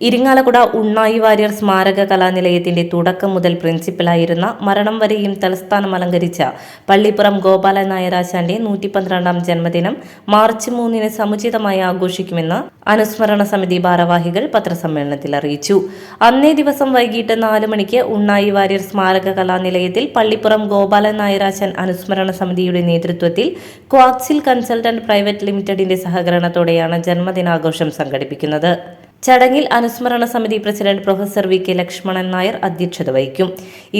ഇരിങ്ങാലക്കുട ഉണ്ണായി വാര്യർ സ്മാരക കലാനിലയത്തിന്റെ തുടക്കം മുതൽ പ്രിൻസിപ്പലായിരുന്ന മരണം വരെയും തലസ്ഥാനം അലങ്കരിച്ച പള്ളിപ്പുറം ഗോപാലൻ നായരാശാന്റെ നൂറ്റി പന്ത്രണ്ടാം ജന്മദിനം മാർച്ച് മൂന്നിന് സമുചിതമായി ആഘോഷിക്കുമെന്ന് അനുസ്മരണ സമിതി ഭാരവാഹികൾ പത്രസമ്മേളനത്തിൽ അറിയിച്ചു. അന്നേ ദിവസം വൈകിട്ട് നാല് മണിക്ക് ഉണ്ണായി വാര്യർ സ്മാരക കലാനിലയത്തിൽ പള്ളിപ്പുറം ഗോപാലൻ നായരാശൻ അനുസ്മരണ സമിതിയുടെ നേതൃത്വത്തിൽ ക്വാക്സിൽ കൺസൾട്ടന്റ് പ്രൈവറ്റ് ലിമിറ്റഡിന്റെ സഹകരണത്തോടെയാണ് ജന്മദിനാഘോഷം സംഘടിപ്പിക്കുന്നത്. ചടങ്ങിൽ അനുസ്മരണ സമിതി president professor V K Lakshmanan Nair അധ്യക്ഷത വഹിക്കും.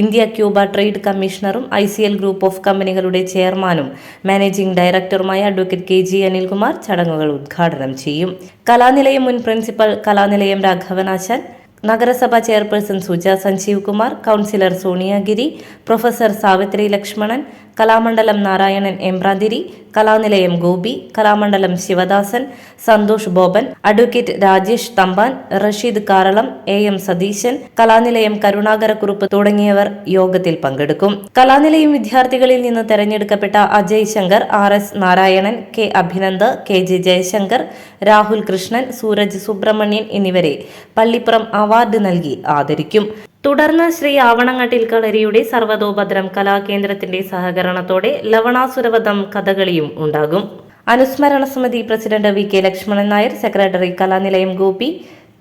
India Cuba trade കമ്മീഷണറും I C L group of കമ്പനികളുടെ ചെയർമാനും മാനേജിംഗ് ഡയറക്ടറുമായ അഡ്വക്കേറ്റ് കെ ജി അനിൽകുമാർ ചടങ്ങുകൾ ഉദ്ഘാടനം ചെയ്യും. കലാനിലയം മുൻ പ്രിൻസിപ്പൽ കലാനിലയം രാഘവനാശാൻ നഗരസഭാ chairperson Suja Sanjeev Kumar councillor Sonia Giri professor Savithri Lakshmanan Kalamandalam Narayanan Embrathiri Kalanilayam Gopi Kalamandalam Sivadasan Santhosh Boban advocate Rajesh Thampan Rasheed Karalam A M Satheesan Kalanilayam Karunakara Kurup തുടങ്ങിയവർ യോഗത്തിൽ പങ്കെടുക്കും. കലാനിലയം വിദ്യാർത്ഥികളിൽ നിന്ന് തെരഞ്ഞെടുക്കപ്പെട്ട Ajay Shankar R S Narayanan K Abhinand K J Jayashankar Rahul Krishnan Sooraj Subramanian എന്നിവരെ Pallippuram award നൽകി ആദരിക്കും. തുടർന്ന് ശ്രീ ആവണങ്ങാട്ടിൽ കളരിയുടെ സർവതോഭദ്രം കലാകേന്ദ്രത്തിന്റെ സഹകരണത്തോടെ ലവണാസുരവധം കഥകളിയും ഉണ്ടാകും. അനുസ്മരണ സമിതി president V K Lakshmanan Nair secretary Kalanilayam Gopi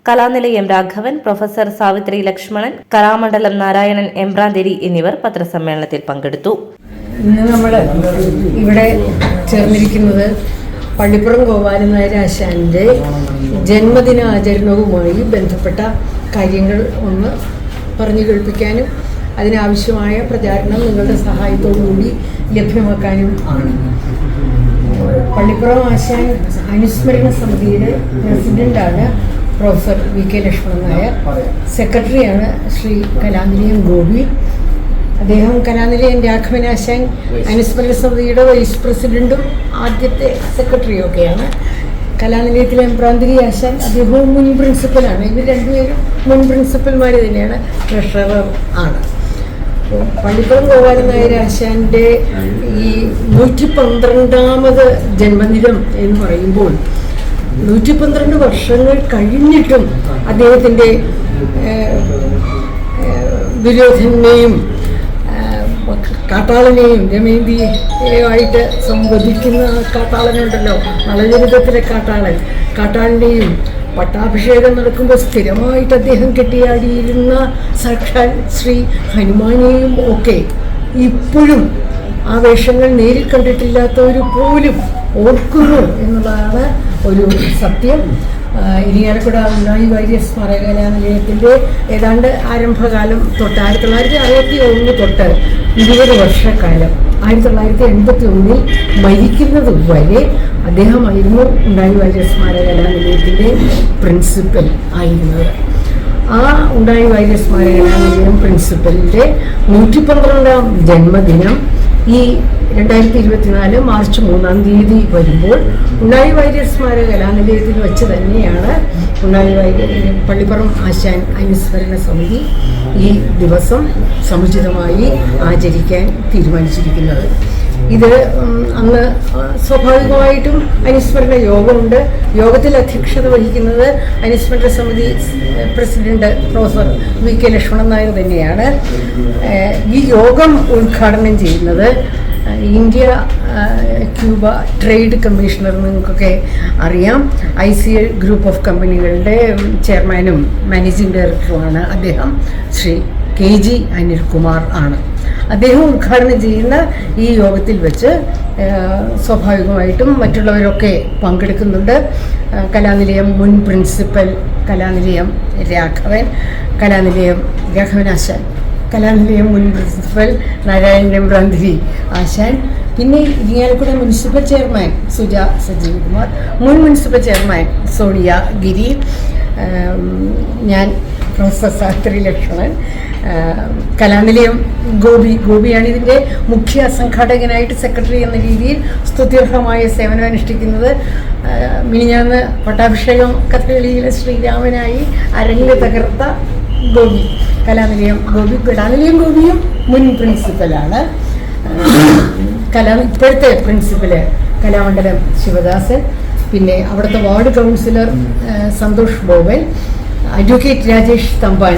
Kalanilayam Raghavan professor Savithri Lakshmanan Kalamandalam Narayanan Embranthiri എന്നിവർ പത്രസമ്മേളനത്തിൽ പങ്കെടുത്തു. നമ്മൾ ഇവിടെ ചേർന്നിരിക്കുന്നത് പള്ളിപ്പുറം ഗോപാലൻ നായർ ആശാന്റെ ജന്മദിനാചരണവുമായി ബന്ധപ്പെട്ട കാര്യങ്ങൾ ഒന്ന് പറഞ്ഞു കേൾപ്പിക്കാനും അതിനാവശ്യമായ പ്രചാരണം നിങ്ങളുടെ സഹായത്തോടുകൂടി ലഭ്യമാക്കാനും ആണ്. പള്ളിപ്പുറം ആശാൻ അനുസ്മരണ സമിതിയുടെ പ്രസിഡന്റാണ് professor V K Lakshmanan Nair. സെക്രട്ടറിയാണ് ശ്രീ കലാനിലയം ഗോപി. അദ്ദേഹം കലാനിലയം രാഘവനാശാൻ അനുസ്മരണ സമിതിയുടെ വൈസ് പ്രസിഡന്റും ആദ്യത്തെ സെക്രട്ടറിയും ഒക്കെയാണ് കലാനിലയത്തിലെ എംപ്രാന്തിരി ആശാൻ അദ്ദേഹവും മുൻ പ്രിൻസിപ്പലാണ്. ഇവർ രണ്ടുപേരും മുൻ പ്രിൻസിപ്പൽമാർ തന്നെയാണ്. ട്രഷറർ ആണ്. പള്ളിപ്പുറം ഗോപാലൻ നായർ ആശാന്റെ ഈ നൂറ്റി പന്ത്രണ്ടാമത് ജന്മദിനം എന്ന് പറയുമ്പോൾ നൂറ്റി പന്ത്രണ്ട് വർഷങ്ങൾ കഴിഞ്ഞിട്ടും അദ്ദേഹത്തിന്റെ വിരോധനെയും കാട്ടാളനെയും രമേന്തിയുമായിട്ട് സംവദിക്കുന്ന കാട്ടാളനുണ്ടല്ലോ നളചരിതത്തിലെ കാട്ടാളൻ. കാട്ടാളനെയും പട്ടാഭിഷേകം നടക്കുമ്പോൾ സ്ഥിരമായിട്ട് അദ്ദേഹം കെട്ടിയാടിയിരുന്ന സാക്ഷാൽ ശ്രീ ഹനുമാനെയും ഒക്കെ ഇപ്പോഴും ആ വേഷങ്ങൾ നേരിൽ കണ്ടിട്ടില്ലാത്തവർ പോലും ഓർക്കുന്നു എന്നുള്ളതാണ് ഒരു സത്യം. ഇരിങ്ങാലക്കുട ഉണ്ണായി വാര്യ സ്മാരക കലാനിലയത്തിന്റെ ഏതാണ്ട് ആരംഭകാലം തൊട്ട് ആയിരത്തി തൊള്ളായിരത്തി അറുപത്തി ഒന്ന് തൊട്ട് ഇരുപത് വർഷക്കാലം ആയിരത്തി തൊള്ളായിരത്തി എൺപത്തി ഒന്നിൽ മരിക്കുന്നത് വരെ അദ്ദേഹമായിരുന്നു ഉണ്ണായി വാര്യ സ്മാരക കലാനിലയത്തിന്റെ പ്രിൻസിപ്പൽ ആയിരുന്നത്. ആ ഉണ്ടായി വാര്യ സ്മാരക കലാനിലയം പ്രിൻസിപ്പലിന്റെ നൂറ്റി പന്ത്രണ്ടാം ജന്മദിനം ഈ രണ്ടായിരത്തി ഇരുപത്തിനാല് മാർച്ച് മൂന്നാം തീയതി വരുമ്പോൾ ഉണ്ണായി വാര്യർ സ്മാരക കലാനിലയത്തിൽ വെച്ച് തന്നെയാണ് ഉണ്ണായി വാര്യർ പള്ളിപ്പുറം ആശാൻ അനുസ്മരണ സമിതി ഈ ദിവസം സമുചിതമായി ആചരിക്കാൻ തീരുമാനിച്ചിരിക്കുന്നത്. ഇത് അന്ന് സ്വാഭാവികമായിട്ടും അനുസ്മരണ യോഗമുണ്ട്. യോഗത്തിൽ അധ്യക്ഷത വഹിക്കുന്നത് അനുസ്മരണ സമിതി president professor V K Lakshmanan Nair തന്നെയാണ്. ഈ യോഗം ഉദ്ഘാടനം ചെയ്യുന്നത് ഇന്ത്യ ക്യൂബ ട്രേഡ് കമ്മീഷണർ നിങ്ങൾക്കൊക്കെ അറിയാം. I C L group of കമ്പനികളുടെ ചെയർമാനും മാനേജിംഗ് ഡയറക്ടറുമാണ് അദ്ദേഹം. ശ്രീ കെ ജി അനിൽകുമാർ ആണ്. അദ്ദേഹം ഉദ്ഘാടനം ചെയ്യുന്ന ഈ യോഗത്തിൽ വെച്ച് സ്വാഭാവികമായിട്ടും മറ്റുള്ളവരൊക്കെ പങ്കെടുക്കുന്നുണ്ട്. കലാനിലയം മുൻ പ്രിൻസിപ്പൽ കലാനിലയം രാഘവൻ കലാനിലയം രാഘവനാശാൻ കലാനിലയം മുൻ പ്രിൻസിപ്പൽ നാരായണൻ എംബ്രാന്തിരി ആശാൻ പിന്നെ ഇരിങ്ങാലക്കുട മുനിസിപ്പൽ ചെയർമാൻ സുജ സജീവ് കുമാർ മുൻ മുനിസിപ്പൽ ചെയർമാൻ സോണിയ ഗിരി ഞാൻ പ്രൊഫസർ സാത്രി ലക്ഷ്മണൻ കലാനിലയം ഗോപി ഗോപിയാണ് ഇതിന്റെ മുഖ്യ സംഘാടകനായിട്ട് സെക്രട്ടറി എന്ന രീതിയിൽ സ്തുത്യർഹമായ സേവനം അനുഷ്ഠിക്കുന്നത്. മിനിഞ്ഞാന്ന് പട്ടാഭിഷേകം കഥകളിയിലെ ശ്രീരാമനായി അരങ്ങിൽ തകർത്ത ഗോപി കലാനിലയം ഗോപി കലാനിലയം ഗോപിയും മുൻ പ്രിൻസിപ്പലാണ് കലാ ഇപ്പോഴത്തെ പ്രിൻസിപ്പൽ കലാമണ്ഡലം ശിവദാസൻ പിന്നെ അവിടുത്തെ ward councillor Santhosh Boban. Advocate Rajesh Thampan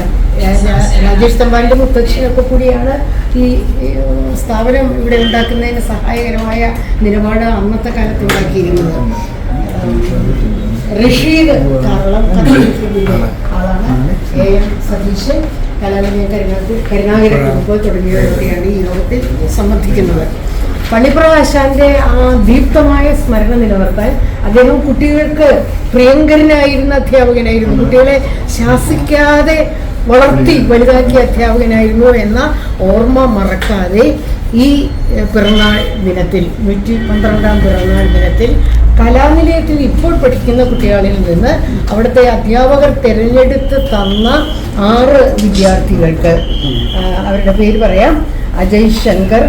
Rajesh തമ്പാന്റെ മുത്തച്ഛനൊക്കെ കൂടിയാണ് ഈ സ്ഥാപനം ഇവിടെ ഉണ്ടാക്കുന്നതിന് സഹായകരമായ നിലപാട് അന്നത്തെ കാലത്ത് ഉണ്ടാക്കിയിരുന്നത്. റഷീദ് ആളാണ് എ എം സതീശൻ. കരുണാകർ കരുണാകര കുറുപ്പ് തുടങ്ങിയവരൊക്കെയാണ് ഈ യോഗത്തിൽ സംബന്ധിക്കുന്നത്. പള്ളിപ്രവാശാന്റെ ആ ദീപ്തമായ സ്മരണ നിലനിർത്താൻ അദ്ദേഹം കുട്ടികൾക്ക് പ്രിയങ്കരനായിരുന്ന അധ്യാപകനായിരുന്നു. കുട്ടികളെ ശാസിക്കാതെ വളർത്തി വലുതാക്കിയ അധ്യാപകനായിരുന്നു എന്ന ഓർമ്മ മറക്കാതെ ഈ പിറന്നാൾ ദിനത്തിൽ നൂറ്റി പന്ത്രണ്ടാം പിറന്നാൾ ദിനത്തിൽ കലാനിലയത്തിൽ ഇപ്പോൾ പഠിക്കുന്ന കുട്ടികളിൽ നിന്ന് അവിടുത്തെ അധ്യാപകർ തിരഞ്ഞെടുത്ത് തന്ന ആറ് വിദ്യാർത്ഥികൾക്ക് അവരുടെ പേര് പറയാം. Ajay Shankar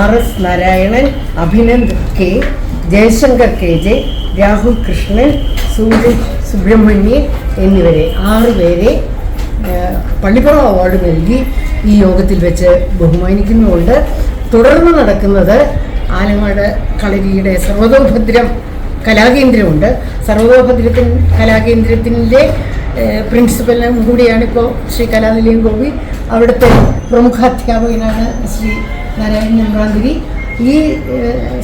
R S Narayanan Abhinand K Jayashankar K J Rahul Krishnan Sooraj Subramanian എന്നിവരെ ആറ് പേരെ പള്ളിപ്പുറം അവാർഡ് നൽകി ഈ യോഗത്തിൽ വെച്ച് ബഹുമാനിക്കുന്നുമുണ്ട്. തുടർന്ന് നടക്കുന്നത് ആലങ്ങാട് കളരിയുടെ സർവതോഭദ്രം കലാകേന്ദ്രമുണ്ട്. സർവതോഭദ്രത്തിൻ കലാകേന്ദ്രത്തിന്റെ പ്രിൻസിപ്പലും കൂടിയാണ് ഇപ്പോൾ ശ്രീ കലാനിലയം ഗോപി. അവിടുത്തെ പ്രമുഖ അധ്യാപകനാണ് ശ്രീ നാരായണൻ നമ്പ്രാന്തിരി ഈ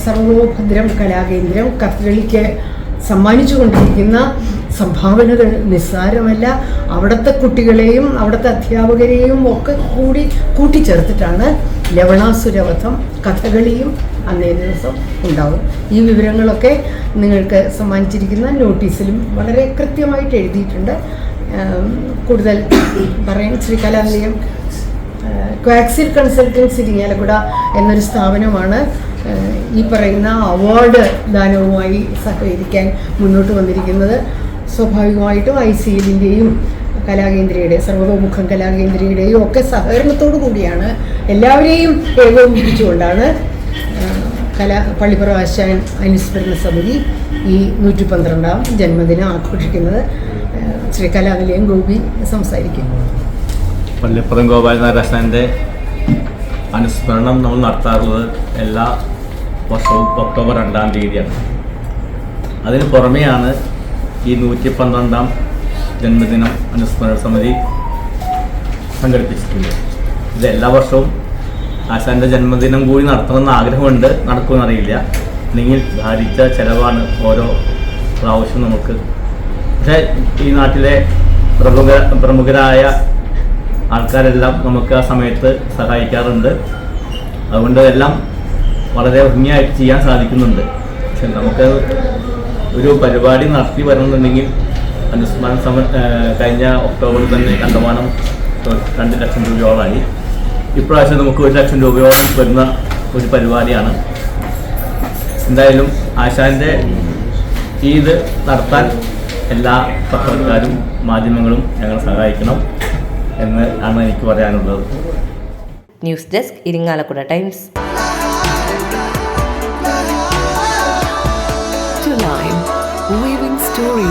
സർവോഭദ്രം കലാകേന്ദ്രം കഥകളിക്ക് സമ്മാനിച്ചുകൊണ്ടിരിക്കുന്ന സംഭാവനകൾ നിസ്സാരമല്ല. അവിടുത്തെ കുട്ടികളെയും അവിടുത്തെ അധ്യാപകരെയും ഒക്കെ കൂടി കൂട്ടിച്ചേർത്തിട്ടാണ് ലവണാസുരവധം കഥകളിയും അന്നേ ദിവസം ഉണ്ടാവും. ഈ വിവരങ്ങളൊക്കെ നിങ്ങൾക്ക് സമ്മാനിച്ചിരിക്കുന്ന നോട്ടീസിലും വളരെ കൃത്യമായിട്ട് എഴുതിയിട്ടുണ്ട്. കൂടുതൽ പറയാൻ ശ്രീ കലാലയം ക്വാക്സിൽ കൺസൾട്ടൻസി ഇരിങ്ങാലക്കുട എന്നൊരു സ്ഥാപനമാണ്. ഈ പറയുന്ന അവാർഡ് ദാനവുമായി സഹകരിക്കാൻ മുന്നോട്ട് വന്നിരിക്കുന്നത്. സ്വാഭാവികമായിട്ടും ഐ സി എല്ലിന്റെയും കലാകേന്ദ്രയുടെയും സർവതോമുഖം കലാകേന്ദ്രയുടെയും ഒക്കെ സഹകരണത്തോടു കൂടിയാണ് എല്ലാവരെയും ഏകോപിപ്പിച്ചുകൊണ്ടാണ് കലാ പള്ളിപ്പുറ ആശാൻ അനുസ്മരണ സമിതി ഈ നൂറ്റി പന്ത്രണ്ടാം ജന്മദിനം ആഘോഷിക്കുന്നത്. ശ്രീ കലാനിലയം ഗോപി സംസാരിക്കുന്നു. പള്ളിപ്പുറം ഗോപാലനാരാശാന്റെ അനുസ്മരണം നമ്മൾ നടത്താറുള്ളത് എല്ലാ വർഷവും ഒക്ടോബർ രണ്ടാം തീയതിയാണ്. അതിന് പുറമെയാണ് ഈ നൂറ്റി പന്ത്രണ്ടാം ജന്മദിനം അനുസ്മരണ സമിതി സംഘടിപ്പിച്ചിട്ടുണ്ട്. ഇത് എല്ലാ വർഷവും ആശാന്റെ ജന്മദിനം കൂടി നടത്തണമെന്ന് ആഗ്രഹമുണ്ട്. നടക്കുമെന്നറിയില്ല അല്ലെങ്കിൽ ധാരിച്ച ചെലവാണ് ഓരോ പ്രാവശ്യം നമുക്ക്. പക്ഷേ ഈ നാട്ടിലെ പ്രമുഖ പ്രമുഖരായ ആൾക്കാരെല്ലാം നമുക്ക് ആ സമയത്ത് സഹായിക്കാറുണ്ട്. അതുകൊണ്ട് എല്ലാം വളരെ ഭംഗിയായിട്ട് ചെയ്യാൻ സാധിക്കുന്നുണ്ട്. പക്ഷെ നമുക്ക് ഒരു പരിപാടി നടത്തി വരണമെന്നുണ്ടെങ്കിൽ അനുസ്മരണ സമ കഴിഞ്ഞ ഒക്ടോബറിൽ തന്നെ കണ്ടമാനം രണ്ട് ലക്ഷം രൂപയോളമായി. ഇപ്രാവശ്യം നമുക്ക് ഒരു ലക്ഷം രൂപയോളം വരുന്ന ഒരു പരിപാടിയാണ്. എന്തായാലും ആശാന്റെ ഈ ഇത് നടത്താൻ എല്ലാ പത്രക്കാരും മാധ്യമങ്ങളും ഞങ്ങൾ സഹായിക്കണം എന്ന് ആണ് എനിക്ക് പറയാനുള്ളത്. News desk Irinjalakuda Times.